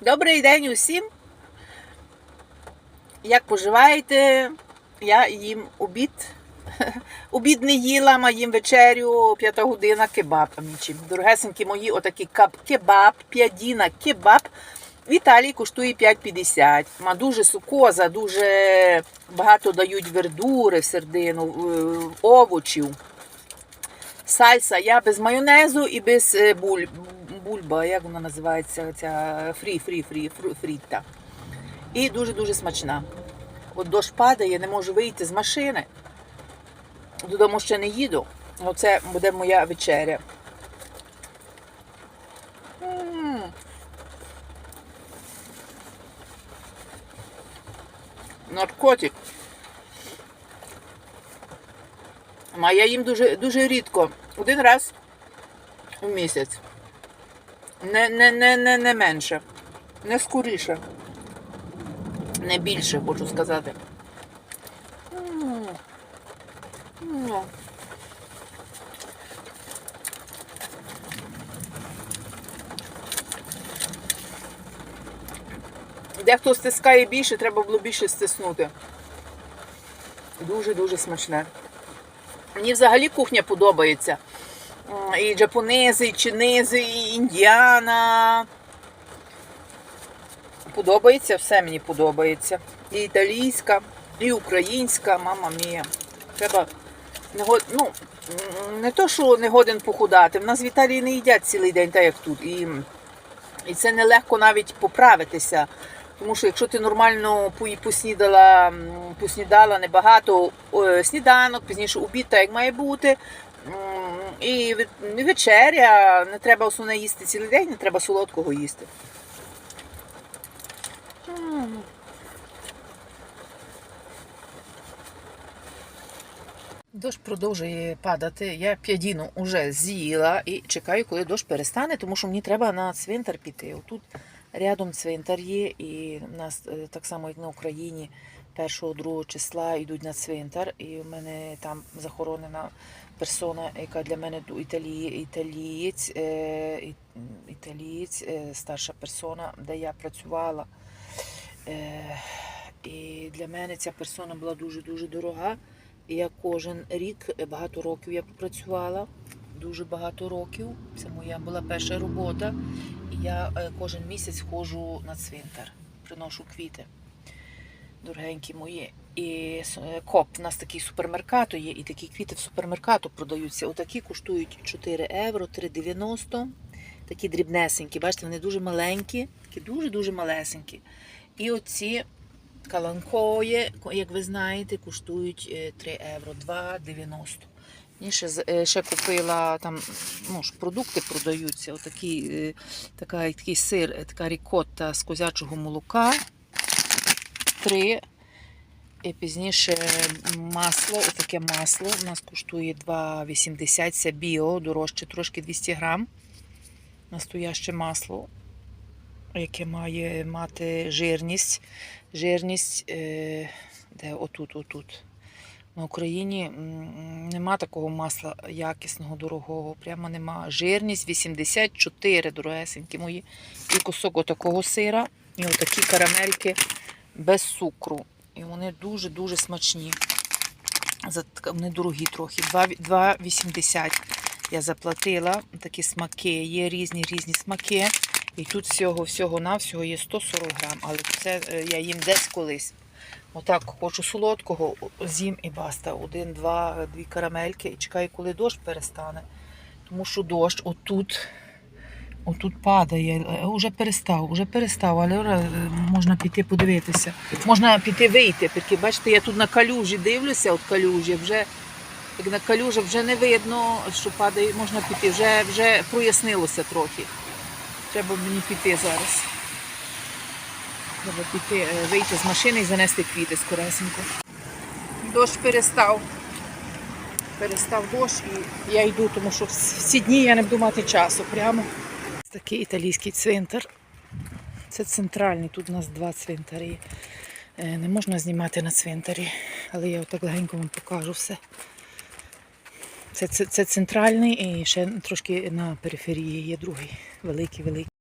Добрий день усім. Як поживаєте? Я їм обід. Обід не їла, а їм вечерю, п'ята година кебаб. Дорогесенькі мої, отакий кап кебаб, п'ядіна кебаб. В Італії коштує 5,50. Ма дуже сукоза, дуже багато дають вердури в сердину, е, овочів. Сальса я без майонезу і без е, бульба, як вона називається, ця фрі, фрі, фрі, фрітта. І дуже-дуже смачна. От дощ падає, не можу вийти з машини. Додому ще не їду. Оце буде моя вечеря. М. Наркотик. А я їм дуже, дуже рідко. Один раз в місяць. Не, не, не, не, не менше. Не скоріше. Не більше, хочу сказати. М. М. Дехто стискає більше, треба було більше стиснути. Дуже-дуже смачне. Мені взагалі кухня подобається. М, І джапонези, і чинези, і індіана. Подобається, все мені подобається. І італійська, і українська, мама мія. Треба не год... ну, не то, що не годен похудати. В нас в Італії не їдять цілий день, так як тут. І, і це нелегко навіть поправитися. Тому що якщо ти нормально поснідала, поснідала небагато е, сніданок, пізніше обід, так як має бути. І вечеря, не треба основне їсти цілий день, не треба солодкого їсти. Дощ продовжує падати. Я п'ядіну вже з'їла і чекаю, коли дощ перестане, тому що мені треба на цвинтар піти. Отут рядом цвинтар є, і в нас е, так само, як на Україні, 1-2 числа йдуть на цвинтар, і в мене там захоронена персона, яка для мене італії, італієць, е, італієць, е, старша персона, де я працювала. Е, І для мене ця персона була дуже-дуже дорога. Я кожен рік, багато років я працювала, дуже багато років. Це моя була перша робота. Я кожен місяць ходжу на цвинтар, приношу квіти. Дорогенькі мої. І е, коп, у нас такий супермеркато є, і такі квіти в супермеркато продаються. Отакі коштують 4 євро, 3,90. Такі дрібнесенькі, бачите, вони дуже маленькі, такі дуже-дуже малесенькі. І оці каланкої, як ви знаєте, коштують е, 3 євро, 2,90. І ще, е, ще купила там, ну ж продукти продаються. Отакий, е, така, такий сир, така рікотта з козячого молока. 3. І пізніше масло, отаке масло. У нас коштує 2,80. Це біо, дорожче трошки 200 грам. Настояще масло, яке має мати жирність. Жирність, е, де отут, отут. На Україні нема такого масла якісного, дорогого. Прямо нема. Жирність 84, дорогесенькі мої. І кусок отакого сира, і отакі карамельки без цукру. І вони дуже-дуже смачні. Вони дорогі трохи. 2,80 я заплатила. Такі смаки, є різні різні смаки. І тут всього-всього навсього є 140 грам, але це е, я їм десь колись. Отак хочу солодкого, з'їм і баста. Один, два, дві карамельки і чекаю, коли дощ перестане. Тому що дощ отут, отут падає. Е, Уже перестав, уже перестав, але е, можна піти подивитися. Можна піти вийти, тільки бачите, я тут на калюжі дивлюся, от калюжі, вже як на калюжі вже не видно, що падає, можна піти, вже, вже прояснилося трохи. Треба мені піти зараз. Треба піти, е, вийти з машини і занести квіти скоресенько. Дощ перестав. Перестав дощ і я йду, тому що в ці дні я не буду мати часу. Прямо такий італійський цвинтар. Це центральний, тут у нас два цвинтарі. Е, Не можна знімати на цвинтарі, але я отак легенько вам покажу все. Це, це, це центральний і ще трошки на периферії є другий, великий, великий.